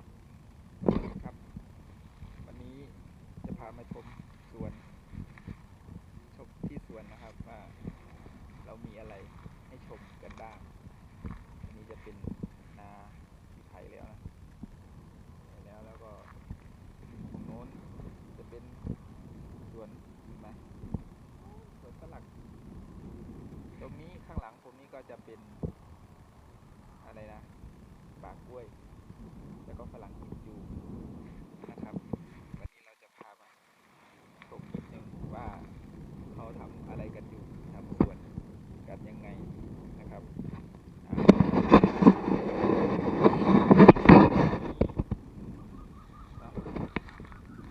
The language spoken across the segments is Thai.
บครับ วันนี้จะพามาชมสวนชมที่สวนนะครับว่าเรามีอะไรให้ชมกันบ้างอันนี้จะเป็นนาที่ไถแล้วนะแล้วแล้วก็ตรงโน้นจะเป็นสวนเห็นไหมสวนฝรั่งตรงนี้ข้างหลังผมนี่ก็จะเป็นอะไรนะป่ากล้วย แล้ว ก็ฝรั่งกิมจูนะครับ วันนี้เราจะพามาชมนิดนึงว่าเขาทำอะไรกันอยู่ทำสวนกันยังไงนะครับ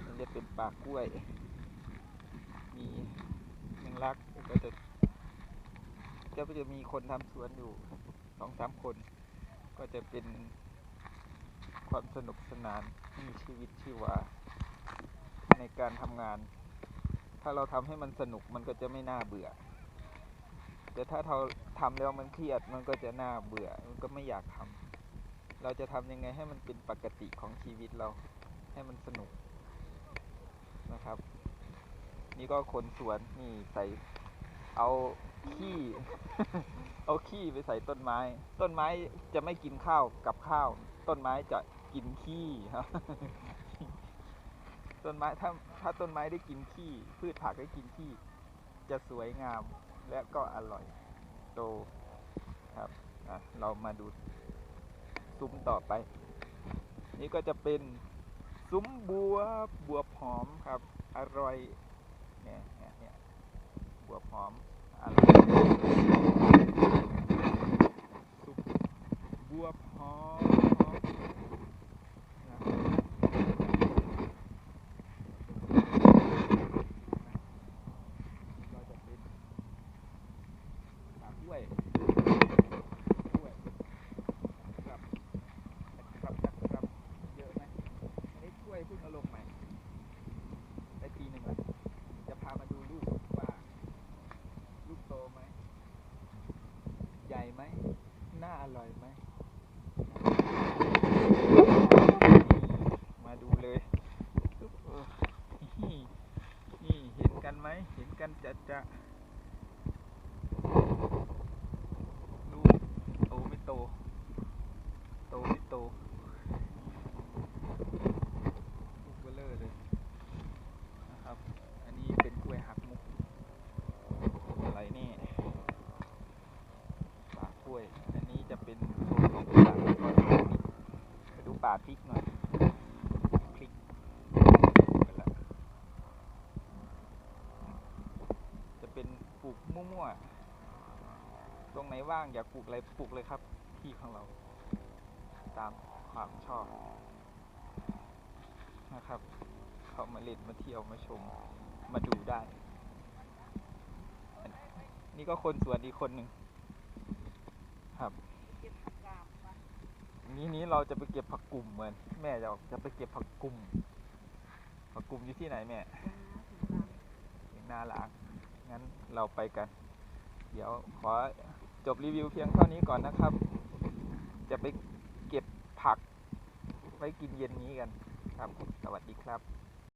มันจะเป็นป่ากล้วย มีแมงลักก็จะจะจะมีคนทำสวนอยู่สองสามคน ก็จะเป็น ความสนุกสนานมีชีวิตชีวา ในการทำงาน ถ้าเราทำให้มันสนุกมันก็จะไม่น่าเบื่อ แต่ถ้าเราทำแล้วมันเครียดมันก็จะน่าเบื่อ มันก็ไม่อยากทำเราจะทำยังไงให้มันเป็นปกติของชีวิตเรา ให้มันสนุกนะครับ นี่ก็คนสวนนี่ใส่เอาขี้ เอาขี้ไปใส่ต้นไม้ ต้นไม้จะไม่กินข้าวกับข้าว ต้นไม้จะกินขี้ครับต้นไม้ถ้าถ้าต้นไม้ได้กินขี้ พืชผักได้กินขี้ จะสวยงามและก็อร่อยโตครับอะเรามาดูซุ้มต่อไป นี่ก็จะเป็นซุ้มบัวบัวหอมครับ อร่อยเนี่ยเนี่ยเนี่ยบัวหอมอร่อยซุปบัวหอมนะก็จะเป็นปากกล้ วยกล้วยครับครับครับเยอะไหมอันนี้กล้วยเพิ่งเอาลงใหม่ได้ปีหนึ่งแล้วจะพามาดูลูกว่าลูกโตไหมใหญ่ไหมน่าอร่อยไหมมาดูเลยนี่นี่เห็นกันไหมเห็นกันจะจะลูกโตไม่โต โตไม่โต ลูกเบลเลอร์เลย นะครับ อันนี้เป็นกล้วยหักมุก อะไรนี่ป่ากล้วย อันนี้จะเป็นโซนของป่าแล้วก็ป่าพริกไปดูป่า พริกหน่อยพริกไปละจะเป็นปลูกมั่วๆตรงไหนว่างอยากปลูกอะไรปลูกเลยครับ ที่ของเรา ตามความชอบนะครับ เข้ามาเล่นมาเที่ยวมาชมมาดูได้ นี่ก็คนสวนอีกคนหนึ่งครับ นี้นี้เราจะไปเก็บผักกุ่มเหมือน แม่จะบอกจะไปเก็บผักกุ่มผักกุ่มอยู่ที่ไหนแม่ถึงนาหลางงั้นเราไปกัน เดี๋ยวขอจบรีวิวเพียงเท่านี้ก่อนนะครับ จะไปเก็บผักไว้กินเย็นนี้กันครับ สวัสดีครับ